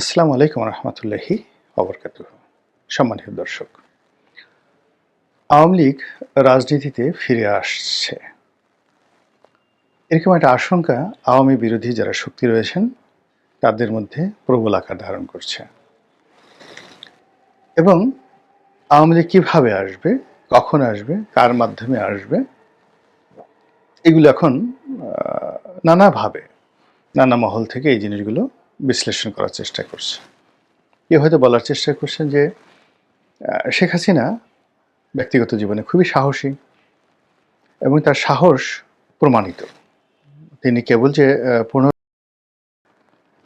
আসসালামু আলাইকুম রহমতুল্লাহি অবরকাত সম্মানিত দর্শক, আওয়ামী লীগ রাজনীতিতে ফিরে আসছে। এরকম একটা আশঙ্কা আওয়ামী বিরোধী যারা শক্তি রয়েছেন, তাদের মধ্যে প্রবল আকার ধারণ করছে। এবং আওয়ামী লীগ কীভাবে আসবে, কখন আসবে, কার মাধ্যমে আসবে, এগুলো এখন নানাভাবে, নানা মহল থেকে এই জিনিসগুলো বিশ্লেষণ করার চেষ্টা করছে। কেউ হয়তো বলার চেষ্টা করছেন যে শেখ হাসিনা ব্যক্তিগত জীবনে খুবই সাহসী এবং তার সাহস প্রমাণিত। তিনি কেবল যে পুনর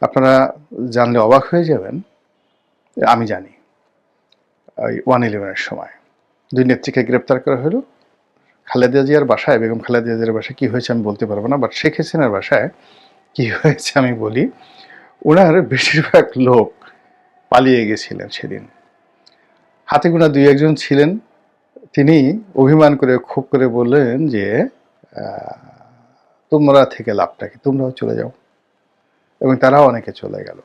আপনারা জানলে অবাক হয়ে যাবেন, আমি জানি। ওই ওয়ান ইলেভেনের সময় দুই নেত্রীকে গ্রেপ্তার করা হলো। খালেদা জিয়ার বাসায়, বেগম খালেদা জিয়ার বাসায় কী হয়েছে আমি বলতে পারব না বাট শেখ হাসিনার বাসায় কী হয়েছে আমি বলি। ওনার বেশিরভাগ লোক পালিয়ে গেছিলেন সেদিন। হাতে গোনা দুই একজন ছিলেন। তিনি অভিমান করে খুব করে বললেন যে তোমরা থেকে লাভটা কি? তোমরাও চলে যাও। এবং তারাও অনেকে চলে গেল।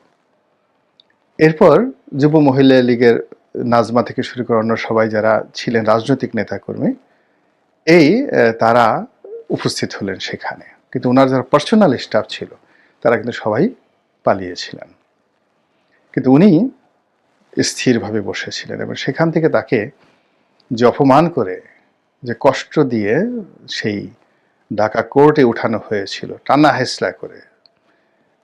এরপর যুব মহিলা লীগের নাজমা থেকে শুরু করে অন্য সবাই যারা ছিলেন, রাজনৈতিক নেতাকর্মী, এই তারা উপস্থিত হলেন সেখানে। কিন্তু ওনার যারা পার্সোনাল স্টাফ ছিল, তারা কিন্তু সবাই পালিয়েছিলেন। কিন্তু উনি স্থিরভাবে বসেছিলেন এবং সেখান থেকে তাকে যে অপমান করে, যে কষ্ট দিয়ে সেই ঢাকা কোর্টে উঠানো হয়েছিল, টানা হেসলা করে,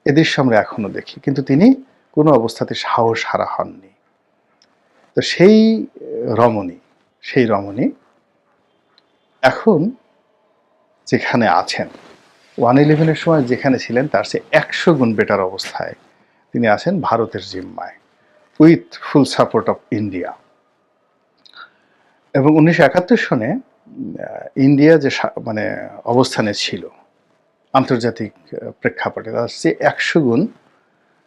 এ দৃশ্য আমরা এখনও দেখি। কিন্তু তিনি কোনো অবস্থাতে সাহস হারা হননি। তো সেই রমণী সেই রমণী এখন যেখানে আছেন ওয়ান ইলেভেনের সময় যেখানে ছিলেন, তার সে একশো গুণ বেটার অবস্থায় তিনি আছেন ভারতের জিম্মায় with full support of India এবং উনিশশো একাত্তর সনে ইন্ডিয়া যে মানে অবস্থানে ছিল, আন্তর্জাতিক প্রেক্ষাপটে, তার চেয়ে একশো গুণ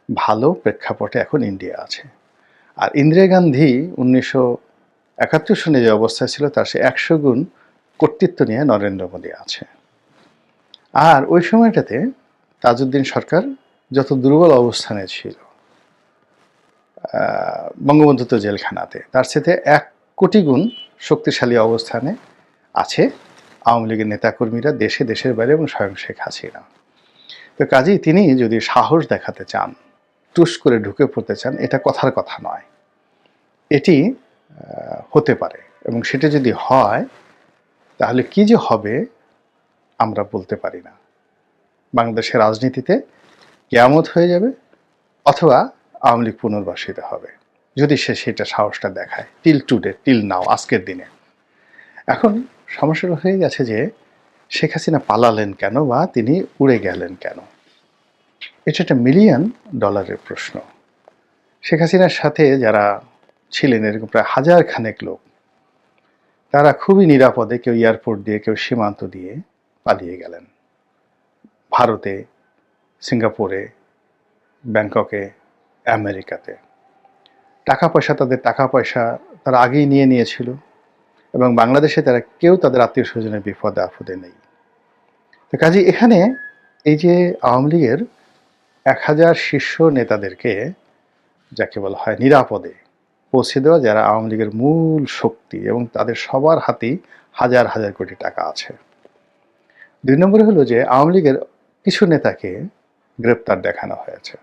ভালো প্রেক্ষাপটে এখন ইন্ডিয়া আছে। আর ইন্দিরা গান্ধী উনিশশো একাত্তর সনে যে অবস্থায় ছিল, তার সে একশো গুণ কর্তৃত্ব নিয়ে নরেন্দ্র মোদী আছে। আর ওই সময়টাতে তাজউদ্দিন সরকার যত দুর্বল অবস্থানে ছিল বঙ্গবন্ধু তো জেলখানাতে, তার সাথে এক কোটি গুণ শক্তিশালী অবস্থানে আছে আওয়ামী লীগের নেতাকর্মীরা দেশে, দেশের বাইরে এবং স্বয়ং শেখ হাসিনা। তো কাজেই তিনি যদি সাহস দেখাতে চান, টুস করে ঢুকে পড়তে চান, এটা কথার কথা নয়। এটি হতে পারে এবং সেটা যদি হয়, তাহলে কি যে হবে আমরা বলতে পারি না। বাংলাদেশের রাজনীতিতে কেয়ামত হয়ে যাবে অথবা আওয়ামী লীগ পুনর্বাসিত হবে। যদি সে সেটা সাহসটা দেখায় টিল টুডে টিল নাও আজকের দিনে। এখন সমস্যাটা হয়ে গেছে যে শেখ হাসিনা পালালেন কেন বা তিনি উড়ে গেলেন কেন? এটা একটা মিলিয়ন ডলারের প্রশ্ন। শেখ হাসিনার সাথে যারা ছিলেন, এরকম প্রায় হাজার খানেক লোক, তারা খুবই নিরাপদে কেউ এয়ারপোর্ট দিয়ে, কেউ সীমান্ত দিয়ে পালিয়ে গেলেন। ভারতে, সিঙ্গাপুরে, ব্যাংককে, আমেরিকাতে। টাকা পয়সা তাদের, টাকা পয়সা তারা আগেই নিয়ে নিয়েছিল এবং বাংলাদেশে তারা কেউ তাদের আত্মীয় স্বজনের বিপদে, আপদে নেই। তো কাজে এখানে এই যে আওয়ামী লীগের এক হাজার শীর্ষ নেতাদেরকে যাকে বলা হয় নিরাপদে পৌঁছে দেওয়া, যারা আওয়ামী লীগের মূল শক্তি এবং তাদের সবার হাতেই হাজার হাজার কোটি টাকা আছে। দুই নম্বরে হলো যে আওয়ামী লীগের কিছু নেতাকে গ্রেপ্তার দেখানো হয়েছে।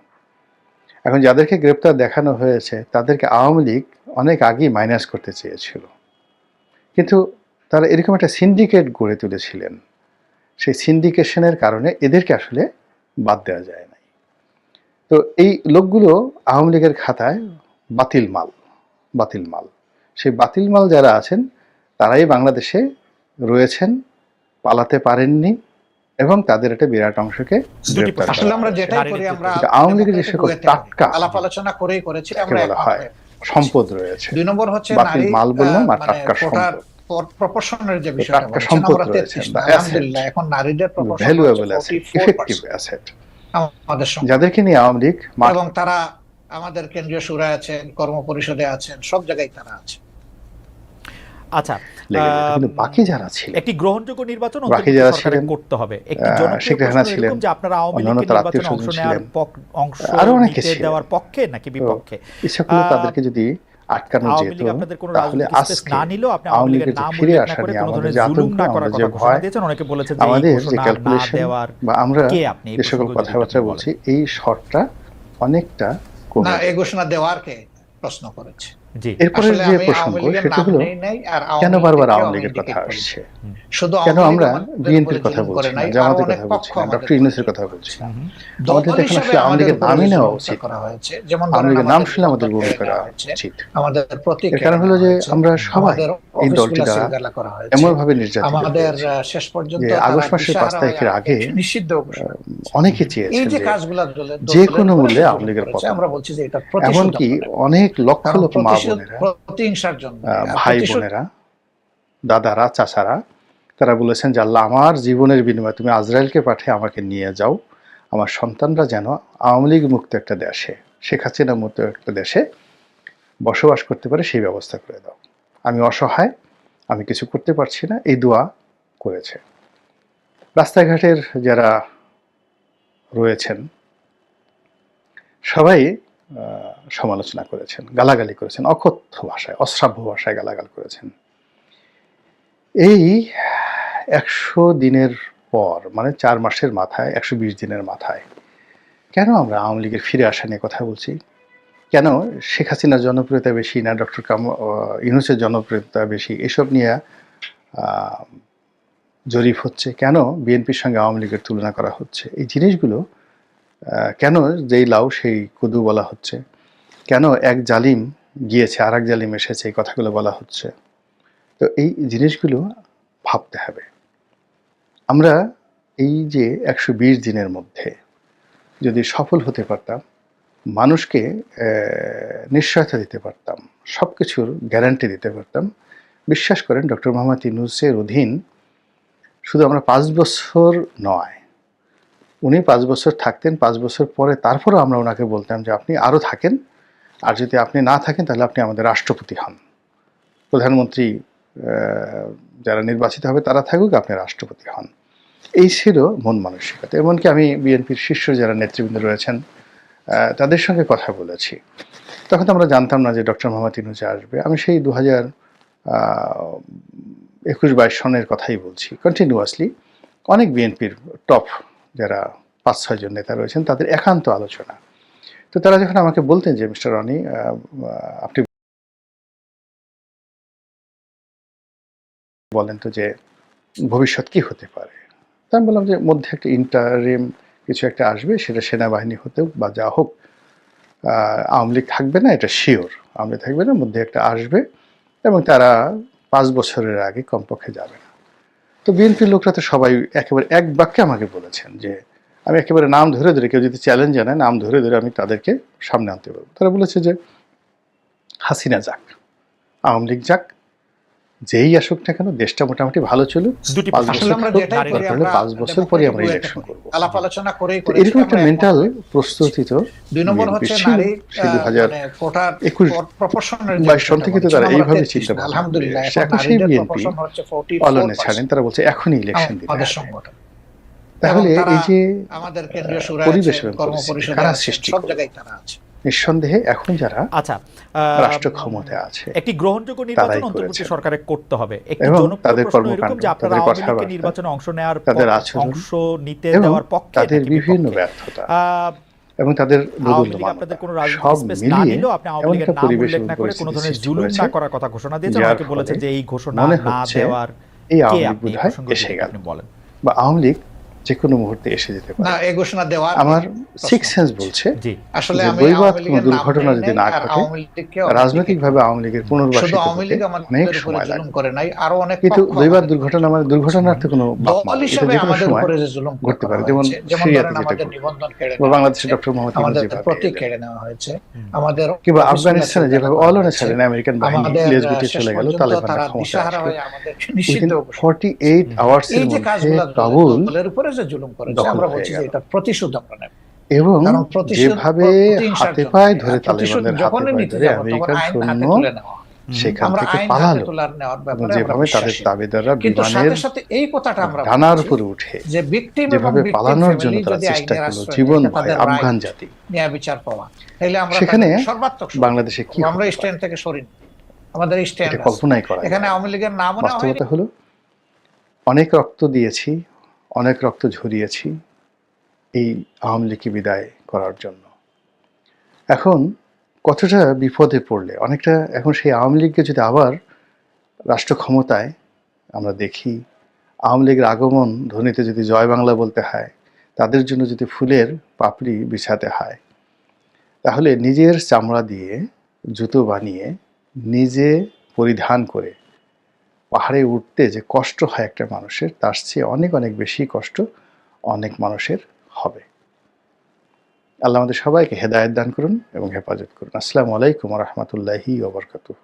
এখন যাদেরকে গ্রেপ্তার দেখানো হয়েছে, তাদেরকে আওয়ামী লীগ অনেক আগেই মাইনাস করতে চেয়েছিল। কিন্তু তারা এরকম একটা সিন্ডিকেট গড়ে তুলেছিলেন। সেই সিন্ডিকেশনের কারণে এদেরকে আসলে বাদ দেওয়া যায় নাই। তো এই লোকগুলো আওয়ামী লীগের খাতায় বাতিল মাল বাতিল মাল। সেই বাতিল মাল যারা আছেন, তারাই বাংলাদেশে রয়েছেন। পালাতে পারেননি এবং তাদের একটা বিরাট অংশকে আসলে আমরা যেটাই করি আমরা আওয়ামী লীগের যে সকল টাটকা আলাপ আলোচনা করেই করেছি আমরা হয়? সম্পদ রয়েছে। দুই নম্বর হচ্ছে নারী মাল বললাম আর টাটকা সম্পদ। প্রপোর্শনের যে বিষয়টা সম্পদ রয়েছে, আলহামদুলিল্লাহ এখন নারীদের proportion valuable asset effective asset আমাদের যাদেরকে নিয়ে আওয়ামী লীগ এবং তারা আমাদের কেন্দ্রীয় সুরায় আছেন কর্ম পরিষদে আছেন সব জায়গায় তারা আছে। আচ্ছা কিন্তু বাকি যারা ছিল একটি গ্রহণযোগ্য নির্বাচন বাকি যারা ছিলেন, করতে হবে। একটি শেখ রেহানা ছিলেন, যে আপনারা আওয়ামী নির্বাচনে অংশ নেওয়ার ছিলেন। অংশ আরও অনেকে দেওয়ার পক্ষে নাকি বিপক্ষে? ইচ্ছা করলে তাদেরকে যদি আটকানো যেত তাহলে আজকে না নিলেও আপনি আওয়ামী আওয়ামী লীগের লীগের নাম ফিরে আসা নিয়ে আমাদের যে আতঙ্ক, না করার আমাদের কথা যে ঘোষণা ভয়, দিয়েছেন? অনেকে বলেছেন যে এই আমাদের যে ক্যালকুলেশন বা আমরা কে আপনি এই যে সকল কথাবার্তা বলছি এই শর্টটা অনেকটা না। এই ঘোষণা দেওয়ার কে প্রশ্ন করেছে? জি। এরপরে আসলে যে প্রসঙ্গ সেটা হলো নেই নাই আর আওয়ামী কেন বারবার আওয়ামী লীগের কথা আসছে। কেন আমরা আমাদের বিএনপির কথা বলছি না জামাতের কথা বলছি না ডক্টর ইউনুসের কথা বলছি। না আমাদের দেখুন আসলে আওয়ামী লীগের নামই নেওয়া উচিত। করা হয়েছে যেমন আওয়ামী লীগের নাম আমাদের আমাদের বিপক্ষে করা উচিত। এর কারণ হলো যে আমরা সবাই এই দলটি দ্বারা সিলগালা করা নির্যাতিত আমাদের শেষ পর্যন্ত আগস্ট মাসের পাঁচ তারিখের আগে, নিষিদ্ধ অনেকে এই যে যে কাজগুলো যে কোনো মূল্যে আওয়ামী লীগের পতন। আমরা বলছি যে এটা এমনকি অনেক লক্ষ লক্ষ মা প্রতিহিংসার জন্য। ভাই বোনেরা দাদারা চাচারা তারা বলেছেন যে আল্লাহ আমার জীবনের বিনিময়ে তুমি আজরায়েলকে পাঠিয়ে আমাকে নিয়ে যাও। আমার সন্তানরা যেন আওয়ামী লীগ মুক্ত একটা দেশে শেখ হাসিনা মুক্ত একটা দেশে বসবাস করতে পারে সেই ব্যবস্থা করে দাও। আমি অসহায় আমি কিছু করতে পারছি না এই দোয়া করেছে। রাস্তাঘাটের যারা রয়েছেন সবাই সমালোচনা করেছেন, গালাগালি করেছেন, অকথ্য ভাষায়, অশ্রাব্য ভাষায় গালাগাল করেছেন। এই একশো দিনের পর মানে চার মাসের মাথায়, একশো বিশ দিনের মাথায়, কেন আমরা আওয়ামী লীগের ফিরে আসা নিয়ে কথা বলছি? কেন শেখ হাসিনার জনপ্রিয়তা বেশি, না ডক্টর কাম ইউনুসের জনপ্রিয়তা বেশি, এসব নিয়ে জরিপ হচ্ছে? কেন বিএনপির সঙ্গে আওয়ামী লীগের তুলনা করা হচ্ছে? এই জিনিসগুলো কেন যেই লাউ সেই কুদু বলা হচ্ছে? কেন এক জালিম গিয়েছে আর এক জালিম এসেছে, এই কথাগুলো বলা হচ্ছে? তো এই জিনিসগুলো ভাবতে হবে। আমরা এই যে একশো বিশ দিনের মধ্যে যদি সফল হতে পারতাম, মানুষকে নিশ্চয়তা দিতে পারতাম সব কিছুর গ্যারান্টি দিতে পারতাম, বিশ্বাস করেন ডক্টর মোহাম্মদ ইউনুসের অধীন শুধু আমরা পাঁচ বছর নয় উনি পাঁচ বছর থাকতেন, পাঁচ বছর পরে তারপরেও আমরা ওনাকে বলতাম যে আপনি আরও থাকেন। আর যদি আপনি না থাকেন, তাহলে আপনি আমাদের রাষ্ট্রপতি হন। প্রধানমন্ত্রী যারা নির্বাচিত হবে, তারা থাকুক, আপনি রাষ্ট্রপতি হন। এই ছিল মন মানসিকতা। এমনকি আমি বিএনপির শীর্ষ যারা নেতৃবৃন্দ রয়েছেন তাদের সঙ্গে কথা বলেছি। তখন তো আমরা জানতাম না যে ডক্টর মোহাম্মদ ইনুজা আসবে। আমি সেই দু হাজার একুশ বাইশ সনের কথাই বলছি। কন্টিনিউয়াসলি অনেক বিএনপির টপ যারা পাঁচ ছয়জন নেতা রয়েছেন, তাদের একান্ত আলোচনা। তো তারা যখন আমাকে বলতেন যে, মিস্টার রনি আপনি বলেন তো যে, ভবিষ্যৎ কি হতে পারে? তা আমি বললাম যে, মধ্যে একটা ইন্টারিম কিছু একটা আসবে, সেটা সেনাবাহিনী হতেও বা যা হোক আওয়ামী লীগ থাকবে না, এটা শিওর আওয়ামী থাকবে না, মধ্যে একটা আসবে এবং তারা পাঁচ বছরের আগে কমপক্ষে যাবে। তো বিএনপির লোকরা তো সবাই একেবারে এক বাক্যে আমাকে বলেছেন যে, আমি একেবারে নাম ধরে ধরে কেউ যদি চ্যালেঞ্জ জানায় নাম ধরে ধরে আমি তাদেরকে সামনে আনতে পারব। তারা বলেছে যে, হাসিনা যাক, আওয়ামী লীগ যাক যেই আসুক না কেন দেশটা মোটামুটি ভালো দুটি পাঁচ প্রশ্ন। আসলে আমরা বছর করি পরে আমরা ইলেকশন করব আলাপ আলোচনা করেছি এরকম একটা মেন্টাল প্রস্তুতি তো। দুই নম্বর হচ্ছে ছিল নারী দু হাজার একুশ বাইশ সন থেকে তো তারা এইভাবে চিন্তা আলহামদুলিল্লাহ এখন এখন সেই নারীদের BNP proportion হচ্ছে 44% পালনে ছাড়েন তারা বলছে এখনই ইলেকশন সংগঠন তাহলে এই যে আমাদের কেন্দ্রীয় কারা সব জায়গায় তারা আছে। নিঃসন্দেহে এখন যারা আচ্ছা রাষ্ট্র ক্ষমতায় আছে একটি গ্রহণযোগ্য নির্বাচন অন্তর্বর্তী। সরকারের করতে হবে। একটি এবং জনপ্রিয় তাদের প্রশ্ন এরকম কর্মকাণ্ড, যে আপনারা আওয়ামী নির্বাচনে অংশ নেওয়ার তাদের অংশ নিতে দেওয়ার পক্ষে তাদের বিভিন্ন ব্যর্থতা এবং তাদের আওয়ামী লীগ দোদুল্যমানতা আপনাদের কোনো সব রাজনৈতিক মিলিয়ে আপনি আওয়ামী লীগের নাম উল্লেখ না করে কোনো ধরনের জুলুম না করার কথা ঘোষণা দিয়েছেন অনেকে বলেছেন যে এই ঘোষণা না দেওয়ার এই আওয়ামী লীগ আপনি এই বোধহয় প্রসঙ্গে এসে গেল। বলেন। বা আওয়ামী লীগ যে কোনো মুহূর্তে এসে যেতে পারে। না এই ঘোষণা দেওয়ার আমার সিক্স সেন্স বলছে জি। আসলে আমি আওয়ামী কোনো দুর্ঘটনা যদি না ঘটে, রাজনৈতিকভাবে আওয়ামী লীগের পুনর্বাসন শুধু আওয়ামী লীগ আমাদের অনেক উপরে সময় জুলুম লাগে। করে নাই আরও অনেক কিন্তু আমাদের দুর্ঘটনা মানে দুর্ঘটনার তো কোনো দল হিসেবে আমাদের উপরে যে জুলুম ঘটতে পারে। যেমন সিরিয়াতে যেটা আমাদের নিবন্ধন কেড়ে বা নেওয়া বাংলাদেশে ডক্টর মোহাম্মদ ইউনূস আমাদের যেভাবে প্রতীক এলেন। কেড়ে নেওয়া হয়েছে। আমাদের কিংবা আফগানিস্তানে যেভাবে দেওয়া অলনে হয়েছে। ছাড়েন আমেরিকান বাহিনী আহ, গুটিয়ে চলে গেল তালেবানরা আসলো হয়ে ঘোষণা। ফর্টি এইট আওয়ার্স এই এর মধ্যে কাবুল যে জুলুম করেছে। আমরা বলছি যে এটা প্রতিশোধ আমরা নেব এবং যেভাবে হাতে পায়ে ধরে তালেবানদের হাতে পায়ে ধরে হাতে সৈন্য। সেখান থেকে পালালো। যেভাবে তাদের দাবিদাররা বিমানের সাথে সাথে এই কথাটা আমরা ডানার উপরে উঠে যে ভিকটিম এবং যেভাবে পালানোর জন্য তারা চেষ্টা করল জীবন ভয় আফগান জাতি। ন্যায় বিচার পাওয়া। তাহলে সেখানে সর্বাত্মক বাংলাদেশে কি আমরা স্ট্যান্ড থেকে সরিনি আমাদের স্ট্যান্ড কল্পনাই করা এখানে। আওয়ামী লীগের হয়নি বাস্তবতা হলো অনেক রক্ত দিয়েছি অনেক রক্ত ঝরিয়েছি এই আওয়ামী লীগকে বিদায় করার জন্য। এখন কতটা বিপদে পড়লে? অনেকটা এখন সেই আওয়ামী লীগকে যদি আবার রাষ্ট্র ক্ষমতায় আমরা দেখি, আওয়ামী লীগের আগমন ধ্বনিতে যদি জয় বাংলা বলতে হয়, তাদের জন্য যদি ফুলের পাপড়ি বিছাতে হয়, তাহলে নিজের চামড়া দিয়ে জুতো বানিয়ে নিজে পরিধান করে পাহাড়ে উঠতে যে কষ্ট হয় একটা মানুষের, তার চেয়ে অনেক অনেক বেশি কষ্ট অনেক মানুষের হবে। আল্লাহ আমাদের সবাইকে হেদায়ত দান করুন এবং হেফাজত করুন। আসসালামু আলাইকুম রহমতুল্লাহি ওবরকাতুহ